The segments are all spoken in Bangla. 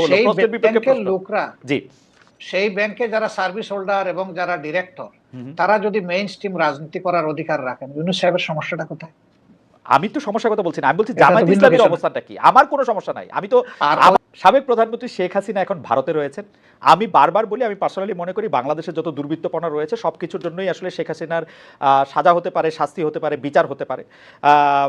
হলো প্রশ্নের বিপক্ষে প্রশ্ন। লোকরা জি। সেই ব্যাংকে যারা সার্ভিস হোল্ডার এবং যারা ডিরেক্টর তারা যদি মেইন স্ট্রিম রাজনীতি করার অধিকার রাখেন ইউনুস সাহেবের সমস্যাটা কোথায়? আমি তো সমস্যার কথা বলছি না। আমি বলছি জামায়াত ইসলামের অবস্থানটা কি? আমার কোনো সমস্যা নাই। আমি তো সাবেক প্রধানমন্ত্রী শেখ হাসিনা এখন ভারতে রয়েছেন। আমি বারবার বলি আমি পার্সোনালি মনে করি বাংলাদেশের যত দুর্বৃত্তপনা রয়েছে সব কিছুর জন্যই আসলে শেখ হাসিনার আহ, সাজা হতে পারে শাস্তি হতে পারে বিচার হতে পারে। আহ,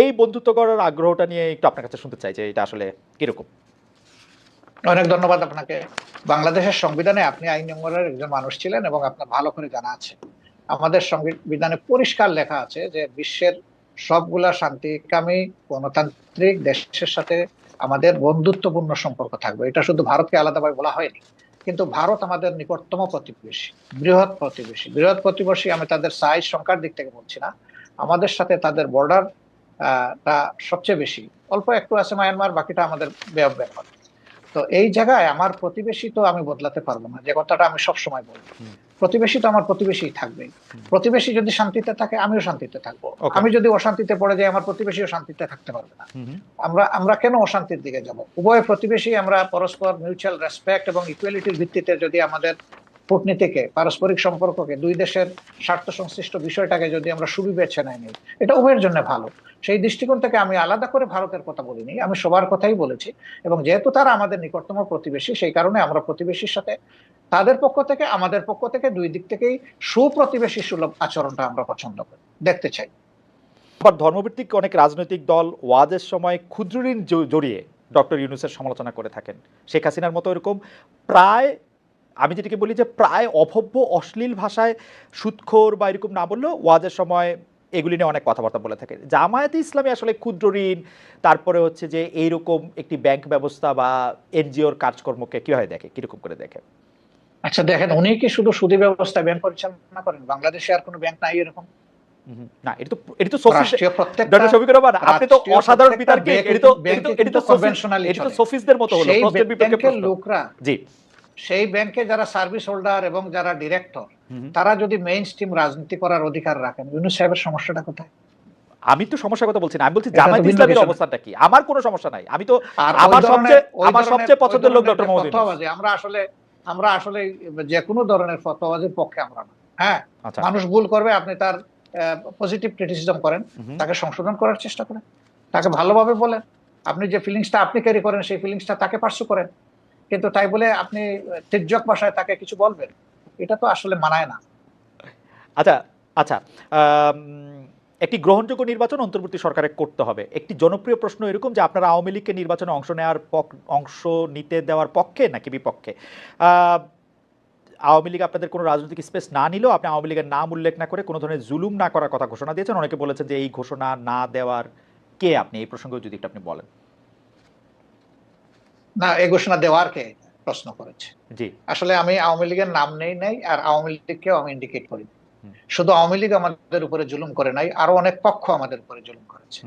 এই বন্ধুত্ব করার আগ্রহটা নিয়ে একটু আপনার কাছে শুনতে চাই যে এটা আসলে কীরকম? অনেক ধন্যবাদ আপনাকে। বাংলাদেশের সংবিধানে আপনি আইন নম্বরের একজন মানুষ ছিলেন এবং আপনার ভালো করে জানা আছে। আমাদের সংবিধানে পরিষ্কার লেখা আছে যে বিশ্বের সবগুলা শান্তিকামী গণতান্ত্রিক দেশের সাথে আমাদের বন্ধুত্বপূর্ণ সম্পর্ক থাকবে। এটা শুধু ভারতকে আলাদাভাবে বলা হয়নি, কিন্তু ভারত আমাদের নিকটতম প্রতিবেশী, বৃহৎ প্রতিবেশী। বৃহৎ প্রতিবেশী আমি তাদের সাইজ সংখ্যার দিক থেকে বলছি না। আমাদের সাথে তাদের বর্ডার টা সবচেয়ে বেশি। অল্প একটু আছে মায়ানমার বাকিটা আমাদের বে অফ বেঙ্গল তো এই জায়গায় আমার প্রতিবেশী তো আমি বদলাতে পারব না যে কথাটা আমি সব সময় বলি প্রতিবেশী তো আমার প্রতিবেশী থাকবেই হুম। প্রতিবেশী যদি শান্তিতে থাকে আমিও শান্তিতে থাকব। আমি যদি অশান্তিতে পড়ে যাই আমার প্রতিবেশীও শান্তিতে থাকতে পারবে না। আমরা আমরা কেন অশান্তির দিকে যাব? উভয় প্রতিবেশী আমরা পরস্পর মিউচুয়াল রেসপেক্ট এবং ইকুয়ালিটির ভিত্তিতে যদি আমাদের কূটনীতিকে পারস্পরিক সম্পর্ককে দুই দেশের স্বার্থ সংশ্লিষ্ট বিষয়টাকে যদি আমরা সুবিবেচনায় নিই এটা উভয়ের জন্য ভালো। সেই দৃষ্টিকোণ থেকে আমি আলাদা করে ভারতের কথা বলিনি, আমি সবার কথাই বলেছি এবং যেহেতু তারা আমাদের নিকটতম প্রতিবেশী, সেই কারণে আমরা প্রতিবেশীর সাথে তাদের পক্ষ থেকে, আমাদের পক্ষ থেকে দুই দিক থেকেই সুপ্রতিবেশী সুলভ আচরণটা আমরা পছন্দ করি, দেখতে চাই। আবার ধর্মভিত্তিক অনেক রাজনৈতিক দল ওয়াজের সময় ক্ষুদ্র ঋণ জড়িয়ে ডক্টর ইউনুসের সমালোচনা করে থাকেন। শেখ হাসিনার মতো এরকম প্রায়, আমি যেটিকে বলি যে প্রায় অভব্য, অশ্লীল ভাষায় সুৎখোর বা এরকম না বললেও ওয়াজের সময় এগুলি নিয়ে অনেক কথাবার্তা বলে থাকে। জামায়াতে ইসলামী আসলে ক্ষুদ্র ঋণ তারপরে হচ্ছে যে এইরকম একটি ব্যাংক ব্যবস্থা বা এনজিওর কাজকর্মকে কীভাবে দেখে কীরকম করে দেখে? আচ্ছা দেখেন উনি কি শুধু সুদী ব্যবস্থা ব্যাংক পরিচালনা করেন। বাংলাদেশে আর কোনো ব্যাংক নাই এরকম। না এটা তো এটা তো আপনি তো অসাধারণ পিতার এটা তো এটা তো ব্যাংকে এটা তো। সফিসদের মতো হলো লোকরা জি। সেই ব্যাংকে যারা সার্ভিস হোল্ডার এবং যারা ডিরেক্টর। তারা যদি মেইন স্ট্রিম রাজনীতি করার অধিকার রাখেন ইউনুস সাহেবের সমস্যাটা কোথায়? আমি তো সমস্যার কথা বলছি না। আমি বলছি জামায়াত ইসলামের অবস্থানটা কি? আমার কোনো সমস্যা নাই। আমি তো আমার সবচেয়ে আমার সবচেয়ে পছন্দের লোক ডক্টর মোহাম্মদ আমরা আসলে আমরা আসলে যে কোনো ধরনের ফতোয়াবাজির পক্ষে আমরা না। হ্যাঁ? আচ্ছা। মানুষ ভুল করবে আপনি তার পজিটিভ ক্রিটিসিজম করেন। তাকে সংশোধন করার চেষ্টা করেন। তাকে ভালোভাবে বলেন। আপনি যে ফিলিংসটা আপনি ক্যারি করেন সেই ফিলিংসটা তাকে পার্সু করেন। কিন্তু তাই বলে আপনি তির্যক ভাষায় তাকে কিছু বলবেন? এটা তো আসলে মানায় না। আচ্ছা আচ্ছা একটি গ্রহণযোগ্য নির্বাচন অন্তর্বর্তী সরকারে করতে হবে। একটি জনপ্রিয় প্রশ্ন এরকম যে আপনারা আওয়ামী লীগকে নির্বাচনে অংশ নেওয়ার অংশ নিতে দেওয়ার পক্ষে নাকি বিপক্ষে? আওয়ামী লীগ আপনাদের কোনো রাজনৈতিক স্পেস না নিলেও আপনি আওয়ামী লীগের নাম উল্লেখ না করে কোনো ধরনের জুলুম না করার কথা ঘোষণা দিয়েছেন। অনেকে বলেছেন যে এই ঘোষণা না দেওয়ার কে আপনি? এই প্রসঙ্গে যদি একটু আপনি বলেন। না এই ঘোষণা দেওয়ার কে? প্রশ্ন করেছে। আসলে আমি আওয়ামী লীগের নাম নেই নাই আর আওয়ামী লীগকেও আমি ইন্ডিকেট করি শুধু আওয়ামী লীগ আমাদের উপরে জুলুম করে নাই আরও অনেক পক্ষ আমাদের উপরে জুলুম করেছে।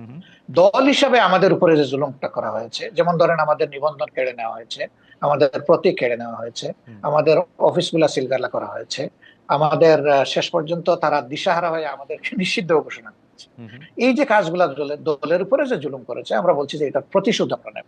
দল হিসাবে আমাদের উপরে যে জুলুমটা করা হয়েছে যেমন ধরেন আমাদের নিবন্ধন কেড়ে নেওয়া হয়েছে আমাদের প্রতীক কেড়ে নেওয়া হয়েছে। আমাদের অফিসগুলা সিলগালা করা হয়েছে আমাদের শেষ পর্যন্ত তারা দিশাহারা হয়ে আমাদেরকে নিষিদ্ধ ঘোষণা করেছে। এই যে কাজগুলা দলের দলের উপরে যে জুলুম করেছে আমরা বলছি যে এটা প্রতিশোধ আমরা নেব।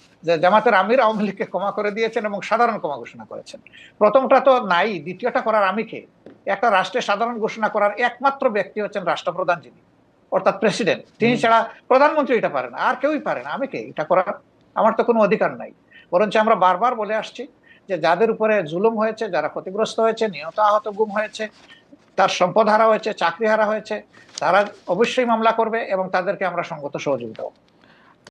যে জামাতের আমির আওয়ামী লীগকে ক্ষমা করে দিয়েছেন এবং সাধারণ ক্ষমা ঘোষণা করেছেন। প্রথমটা তো নাই দ্বিতীয়টা করার আমি কে? একটা রাষ্ট্রের সাধারণ ঘোষণা করার একমাত্র ব্যক্তি হচ্ছেন রাষ্ট্রপ্রধান যিনি অর্থাৎ প্রেসিডেন্ট। তিনি ছাড়া প্রধানমন্ত্রী এটা পারেন আর কেউই পারে না। আমি কে? এটা করার আমার তো কোনো অধিকার নাই। বরঞ্চ আমরা বারবার বলে আসছি যে যাদের উপরে জুলুম হয়েছে যারা ক্ষতিগ্রস্ত হয়েছে নিহত আহত গুম হয়েছে তার সম্পদ হারা হয়েছে চাকরি হারা হয়েছে তারা অবশ্যই মামলা করবে এবং তাদেরকে আমরা সঙ্গত সহযোগিতা করব।